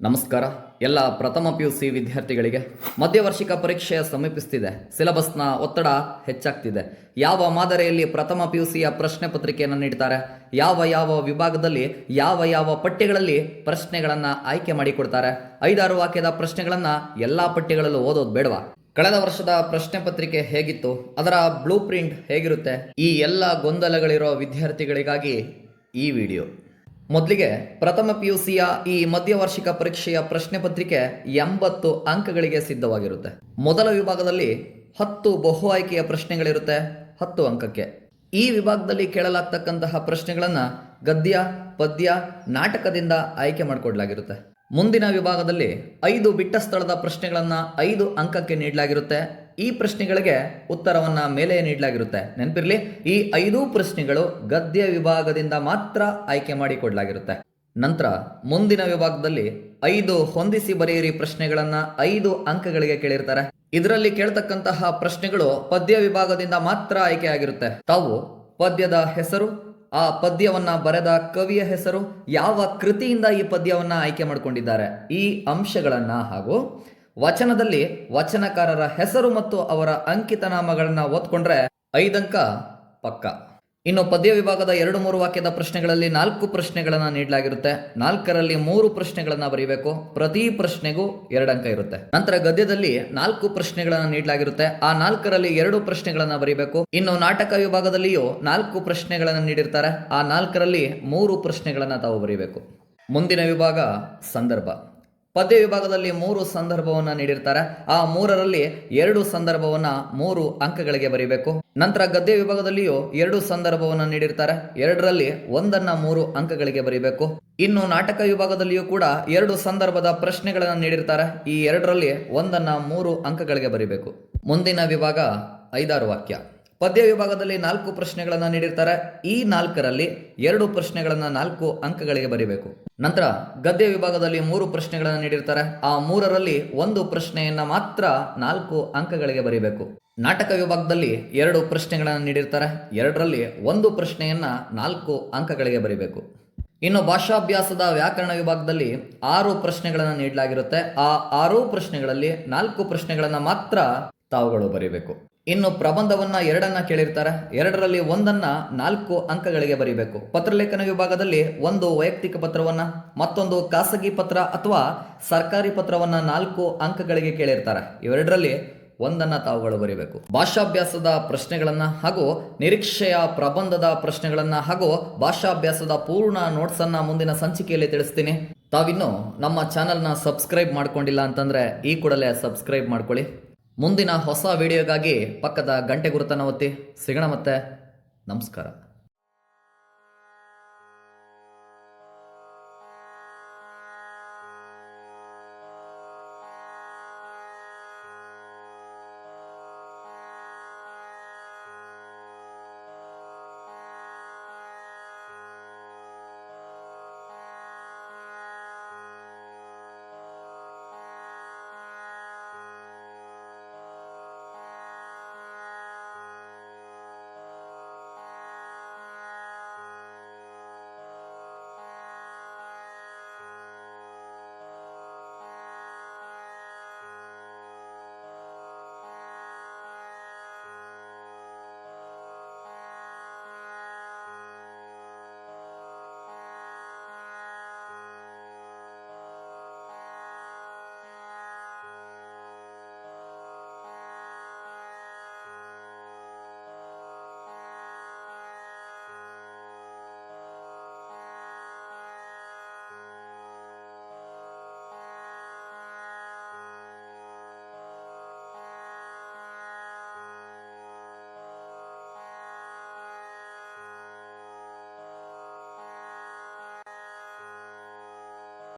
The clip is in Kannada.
ನಮಸ್ಕಾರ. ಎಲ್ಲ ಪ್ರಥಮ ಪಿ ಯು ಸಿ ವಿದ್ಯಾರ್ಥಿಗಳಿಗೆ ಮಧ್ಯವರ್ಷಿಕ ಪರೀಕ್ಷೆ ಸಮೀಪಿಸ್ತಿದೆ. ಸಿಲೆಬಸ್ನ ಒತ್ತಡ ಹೆಚ್ಚಾಗ್ತಿದೆ. ಯಾವ ಮಾದರಿಯಲ್ಲಿ ಪ್ರಥಮ ಪಿ ಯು ಸಿಯ ಪ್ರಶ್ನೆ ಪತ್ರಿಕೆಯನ್ನು ನೀಡ್ತಾರೆ? ಯಾವ ಯಾವ ವಿಭಾಗದಲ್ಲಿ, ಯಾವ ಯಾವ ಪಠ್ಯಗಳಲ್ಲಿ ಪ್ರಶ್ನೆಗಳನ್ನು ಆಯ್ಕೆ ಮಾಡಿಕೊಡ್ತಾರೆ? ಐದಾರು ವಾಕ್ಯದ ಪ್ರಶ್ನೆಗಳನ್ನು ಎಲ್ಲ ಪಠ್ಯಗಳಲ್ಲೂ ಓದೋದು ಬೇಡವಾ? ಕಳೆದ ವರ್ಷದ ಪ್ರಶ್ನೆ ಪತ್ರಿಕೆ ಹೇಗಿತ್ತು? ಅದರ ಬ್ಲೂ ಪ್ರಿಂಟ್ ಹೇಗಿರುತ್ತೆ? ಈ ಎಲ್ಲ ಗೊಂದಲಗಳಿರೋ ವಿದ್ಯಾರ್ಥಿಗಳಿಗಾಗಿ ಈ ವಿಡಿಯೋ. ಮೊದಲಿಗೆ ಪ್ರಥಮ ಪಿ ಯು ಸಿಯ ಈ ಮಧ್ಯವಾರ್ಷಿಕ ಪರೀಕ್ಷೆಯ ಪ್ರಶ್ನೆ ಪತ್ರಿಕೆ ಎಂಬತ್ತು ಅಂಕಗಳಿಗೆ ಸಿದ್ಧವಾಗಿರುತ್ತೆ. ಮೊದಲ ವಿಭಾಗದಲ್ಲಿ ಹತ್ತು ಬಹು ಆಯ್ಕೆಯ ಪ್ರಶ್ನೆಗಳಿರುತ್ತೆ ಹತ್ತು ಅಂಕಕ್ಕೆ. ಈ ವಿಭಾಗದಲ್ಲಿ ಕೇಳಲಾಗ್ತಕ್ಕಂತಹ ಪ್ರಶ್ನೆಗಳನ್ನು ಗದ್ಯ, ಪದ್ಯ, ನಾಟಕದಿಂದ ಆಯ್ಕೆ ಮಾಡಿಕೊಡ್ಲಾಗಿರುತ್ತೆ. ಮುಂದಿನ ವಿಭಾಗದಲ್ಲಿ ಐದು ಬಿಟ್ಟ ಸ್ಥಳದ ಪ್ರಶ್ನೆಗಳನ್ನು ಐದು ಅಂಕಕ್ಕೆ ನೀಡಲಾಗಿರುತ್ತೆ. ಈ ಪ್ರಶ್ನೆಗಳಿಗೆ ಉತ್ತರವನ್ನ ಮೇಲೆ ನೀಡಲಾಗಿರುತ್ತೆ. ನೆನಪಿರ್ಲಿ, ಈ ಐದು ಪ್ರಶ್ನೆಗಳು ಗದ್ಯ ವಿಭಾಗದಿಂದ ಮಾತ್ರ ಆಯ್ಕೆ ಮಾಡಿ ಕೊಡಲಾಗಿರುತ್ತೆ. ನಂತರ ಮುಂದಿನ ವಿಭಾಗದಲ್ಲಿ ಐದು ಹೊಂದಿಸಿ ಬರೆಯಿರಿ ಪ್ರಶ್ನೆಗಳನ್ನ ಐದು ಅಂಕಗಳಿಗೆ ಕೇಳಿರ್ತಾರೆ. ಇದರಲ್ಲಿ ಕೇಳ್ತಕ್ಕಂತಹ ಪ್ರಶ್ನೆಗಳು ಪದ್ಯ ವಿಭಾಗದಿಂದ ಮಾತ್ರ ಆಯ್ಕೆ ಆಗಿರುತ್ತೆ. ತಾವು ಪದ್ಯದ ಹೆಸರು, ಆ ಪದ್ಯವನ್ನ ಬರೆದ ಕವಿಯ ಹೆಸರು, ಯಾವ ಕೃತಿಯಿಂದ ಈ ಪದ್ಯವನ್ನ ಆಯ್ಕೆ ಮಾಡಿಕೊಂಡಿದ್ದಾರೆ, ಈ ಅಂಶಗಳನ್ನ ಹಾಗೂ ವಚನದಲ್ಲಿ ವಚನಕಾರರ ಹೆಸರು ಮತ್ತು ಅವರ ಅಂಕಿತ ನಾಮಗಳನ್ನ ಓದ್ಕೊಂಡ್ರೆ ಐದಂಕ ಪಕ್ಕ. ಇನ್ನು ಪದ್ಯ ವಿಭಾಗದ ಎರಡು ಮೂರು ವಾಕ್ಯದ ಪ್ರಶ್ನೆಗಳಲ್ಲಿ ನಾಲ್ಕು ಪ್ರಶ್ನೆಗಳನ್ನ ನೀಡಲಾಗಿರುತ್ತೆ. ನಾಲ್ಕರಲ್ಲಿ ಮೂರು ಪ್ರಶ್ನೆಗಳನ್ನ ಬರೀಬೇಕು. ಪ್ರತಿ ಪ್ರಶ್ನೆಗೂ ಎರಡು ಅಂಕ ಇರುತ್ತೆ. ನಂತರ ಗದ್ಯದಲ್ಲಿ ನಾಲ್ಕು ಪ್ರಶ್ನೆಗಳನ್ನ ನೀಡಲಾಗಿರುತ್ತೆ. ಆ ನಾಲ್ಕರಲ್ಲಿ ಎರಡು ಪ್ರಶ್ನೆಗಳನ್ನ ಬರೀಬೇಕು. ಇನ್ನು ನಾಟಕ ವಿಭಾಗದಲ್ಲಿಯೂ ನಾಲ್ಕು ಪ್ರಶ್ನೆಗಳನ್ನ ನೀಡಿರ್ತಾರೆ. ಆ ನಾಲ್ಕರಲ್ಲಿ ಮೂರು ಪ್ರಶ್ನೆಗಳನ್ನ ತಾವು ಬರೀಬೇಕು. ಮುಂದಿನ ವಿಭಾಗ ಸಂದರ್ಭ. ಪದ್ಯ ವಿಭಾಗದಲ್ಲಿ ಮೂರು ಸಂದರ್ಭವನ್ನ ನೀಡಿರ್ತಾರೆ. ಆ ಮೂರರಲ್ಲಿ ಎರಡು ಸಂದರ್ಭವನ್ನ ಮೂರು ಅಂಕಗಳಿಗೆ ಬರೀಬೇಕು. ನಂತರ ಗದ್ಯ ವಿಭಾಗದಲ್ಲಿಯೂ ಎರಡು ಸಂದರ್ಭವನ್ನ ನೀಡಿರ್ತಾರೆ. ಎರಡರಲ್ಲಿ ಒಂದನ್ನ ಮೂರು ಅಂಕಗಳಿಗೆ ಬರೀಬೇಕು. ಇನ್ನು ನಾಟಕ ವಿಭಾಗದಲ್ಲಿಯೂ ಕೂಡ ಎರಡು ಸಂದರ್ಭದ ಪ್ರಶ್ನೆಗಳನ್ನು ನೀಡಿರ್ತಾರೆ. ಈ ಎರಡರಲ್ಲಿ ಒಂದನ್ನ ಮೂರು ಅಂಕಗಳಿಗೆ ಬರೀಬೇಕು. ಮುಂದಿನ ವಿಭಾಗ ಐದಾರು ವಾಕ್ಯ. ಪದ್ಯ ವಿಭಾಗದಲ್ಲಿ ನಾಲ್ಕು ಪ್ರಶ್ನೆಗಳನ್ನು ನೀಡಿರ್ತಾರೆ. ಈ ನಾಲ್ಕರಲ್ಲಿ ಎರಡು ಪ್ರಶ್ನೆಗಳನ್ನು ನಾಲ್ಕು ಅಂಕಗಳಿಗೆ ಬರೀಬೇಕು. ನಂತರ ಗದ್ಯ ವಿಭಾಗದಲ್ಲಿ ಮೂರು ಪ್ರಶ್ನೆಗಳನ್ನು ನೀಡಿರ್ತಾರೆ. ಆ ಮೂರರಲ್ಲಿ ಒಂದು ಪ್ರಶ್ನೆಯನ್ನ ಮಾತ್ರ ನಾಲ್ಕು ಅಂಕಗಳಿಗೆ ಬರೀಬೇಕು. ನಾಟಕ ವಿಭಾಗದಲ್ಲಿ ಎರಡು ಪ್ರಶ್ನೆಗಳನ್ನು ನೀಡಿರ್ತಾರೆ. ಎರಡರಲ್ಲಿ ಒಂದು ಪ್ರಶ್ನೆಯನ್ನ ನಾಲ್ಕು ಅಂಕಗಳಿಗೆ ಬರೀಬೇಕು. ಇನ್ನು ಭಾಷಾಭ್ಯಾಸದ ವ್ಯಾಕರಣ ವಿಭಾಗದಲ್ಲಿ ಆರು ಪ್ರಶ್ನೆಗಳನ್ನು ನೀಡಲಾಗಿರುತ್ತೆ. ಆ ಆರು ಪ್ರಶ್ನೆಗಳಲ್ಲಿ ನಾಲ್ಕು ಪ್ರಶ್ನೆಗಳನ್ನು ಮಾತ್ರ ತಾವುಗಳು ಬರೀಬೇಕು. ಇನ್ನು ಪ್ರಬಂಧವನ್ನ ಎರಡನ್ನ ಕೇಳಿರ್ತಾರೆ. ಎರಡರಲ್ಲಿ ಒಂದನ್ನ ನಾಲ್ಕು ಅಂಕಗಳಿಗೆ ಬರೀಬೇಕು. ಪತ್ರಲೇಖನ ವಿಭಾಗದಲ್ಲಿ ಒಂದು ವೈಯಕ್ತಿಕ ಪತ್ರವನ್ನ, ಮತ್ತೊಂದು ಖಾಸಗಿ ಪತ್ರ ಅಥವಾ ಸರ್ಕಾರಿ ಪತ್ರವನ್ನ ನಾಲ್ಕು ಅಂಕಗಳಿಗೆ ಕೇಳಿರ್ತಾರೆ. ಇವೆರಡರಲ್ಲಿ ಒಂದನ್ನ ತಾವುಗಳು ಬರೀಬೇಕು. ಭಾಷಾಭ್ಯಾಸದ ಪ್ರಶ್ನೆಗಳನ್ನ ಹಾಗೂ ನಿರೀಕ್ಷೆಯ ಪ್ರಬಂಧದ ಪ್ರಶ್ನೆಗಳನ್ನ ಹಾಗೂ ಭಾಷಾಭ್ಯಾಸದ ಪೂರ್ಣ ನೋಟ್ಸ್ ಅನ್ನ ಮುಂದಿನ ಸಂಚಿಕೆಯಲ್ಲಿ ತಿಳಿಸ್ತೀನಿ. ತಾವಿನ್ನು ನಮ್ಮ ಚಾನೆಲ್ನ ಸಬ್ಸ್ಕ್ರೈಬ್ ಮಾಡ್ಕೊಂಡಿಲ್ಲ ಅಂತಂದ್ರೆ ಈ ಕೂಡಲೇ ಸಬ್ಸ್ಕ್ರೈಬ್ ಮಾಡ್ಕೊಳ್ಳಿ. ಮುಂದಿನ ಹೊಸ ವಿಡಿಯೋಗಾಗಿ ಪಕ್ಕದ ಗಂಟೆ ಗುರುತನ್ನು ಒತ್ತಿ ಸಿಗೋಣ ಮತ್ತೆ. ನಮಸ್ಕಾರ.